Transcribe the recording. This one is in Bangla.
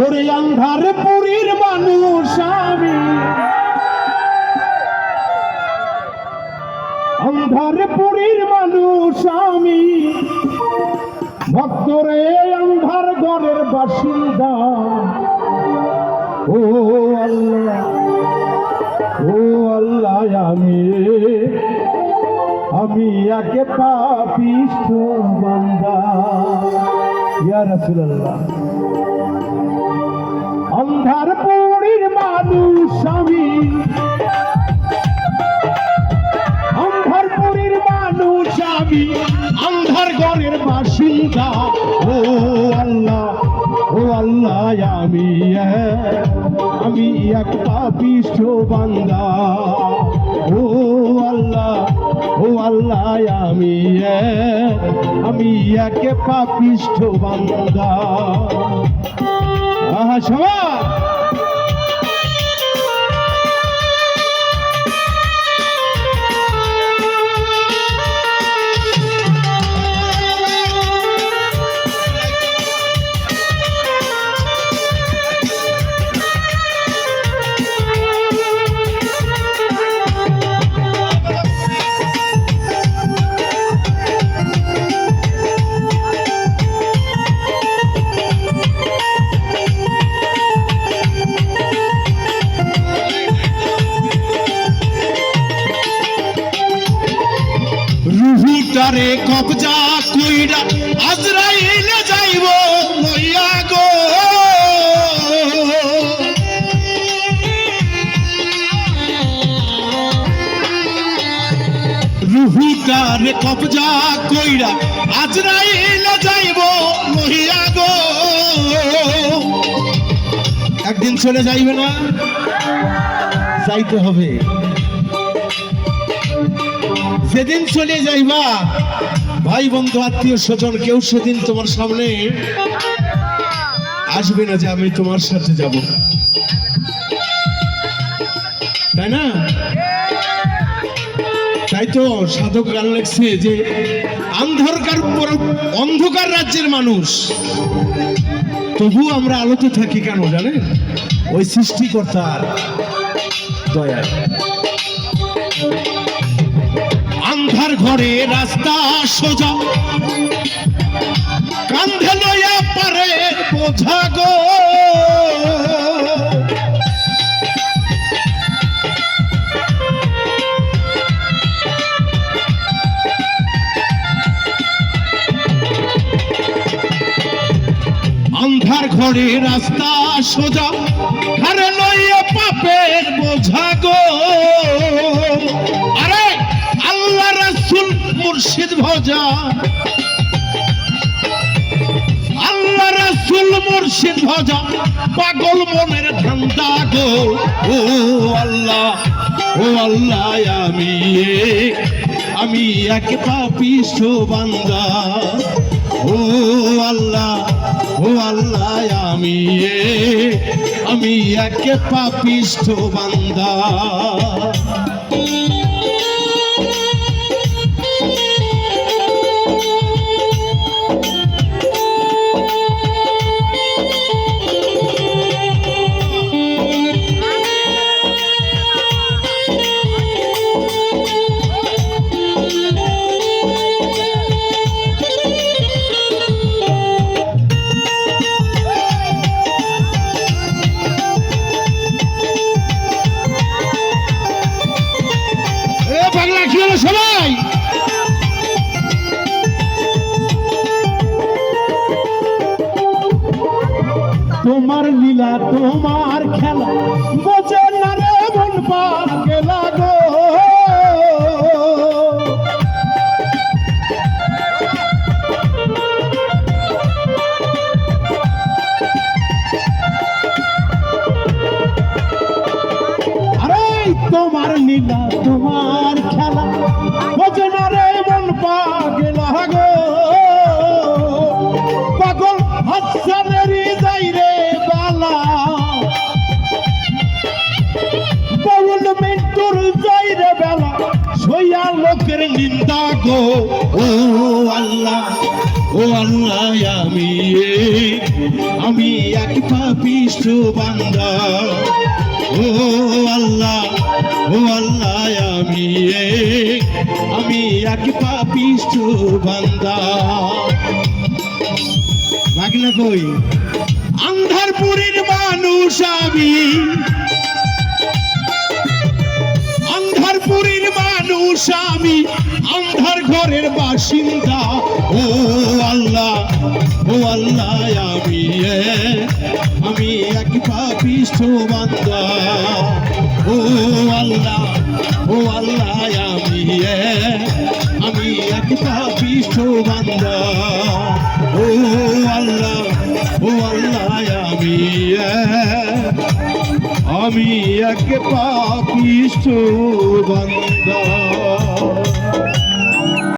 ওরে আন্ধার পুরীর মানুষ আমি। আন্ধার পুরীর মানুষ আমি। ভক্তরে আন্ধার ঘরের বাসিন্দা। ও আল্লাহ ও আল্লাহ, আমি আমি একে পাপিষ্ঠ বান্দা। ইয়া রাসূলুল্লাহ। অন্ধার পুরীর মানুষ আমি। অন্ধার পুরীর মানুষ আমি। অন্ধার ঘরের বাসিন্দা। ও আল্লাহ ও আল্লাহ আমি আমি এক পাপিষ্ঠ বান্দা। আল্লাহ আমি আমি একে পাপিষ্ঠ বান্দা। আহা সবাই! রুহুটারে কবজা কইরা আজরাইলে যাইব মইয়া গো। রুহুটারে কবজা কইরা আজরাইলে যাইব লইয়া গো। একদিন চলে যাইবে না? যাইতে হবে। যেদিন চলে যাইবা, ভাই বন্ধু, আত্মীয় স্বজন, কেউ সেদিন তোমার সামনে আসবে না যে আমি তোমার সাথে যাব। তাই না? তাই তো সাধক গান লেখছে যে অন্ধকার অন্ধকার রাজ্যের মানুষ। তবু আমরা আলোতে থাকি কেন জানেন? ওই সৃষ্টিকর্তার দয়া আন্ধার ঘরে রাস্তা সোজা। কান্ধে লইয়া পারে বোঝা গো। আন্ধার ঘরে রাস্তা সোজা, ঘরে লইয়া পাপের বোঝা গো। আরে ভজা আল্লাহ রাসূল মুর্শিদ ভজা, পাগল মনের ধান্দা গো। ও আল্লাহ ও আল্লাহ, আমি আমি এক পাপিষ্ঠ বান্দা ও আল্লাহ ও আল্লাহ, আমি আমি এক পাপিষ্ঠ বান্দা তোমার লীলা তোমার খেলা। বোঝে না রে মন পাগলা গো আরে তোমার লীলা তোমার লোকের নিন্দা গো। ও আল্লাহ ও আল্লাহ, আমি আমি এক পাপিষ্ঠ বান্দা। ও আল্লাহ ও আল্লাহ, আমি আমি এক পাপিষ্ঠ বান্দা। ভাগনা কই? আন্ধারপুরের মানুষ আমি। আন্ধারপুরের মানুষ আমি আন্ধার ঘরের বাসিন্দা। ও আল্লাহ ও আল্লাহ, আমি আমি এক পাপিষ্ঠ বান্দা। ও আল্লাহ ও আল্লাহ, আমি আমি এক পাপিষ্ঠ বান্দা। ও আল্লাহ ও আল্লাহ, আমি আমি এক পাপিষ্ঠ বান্দা।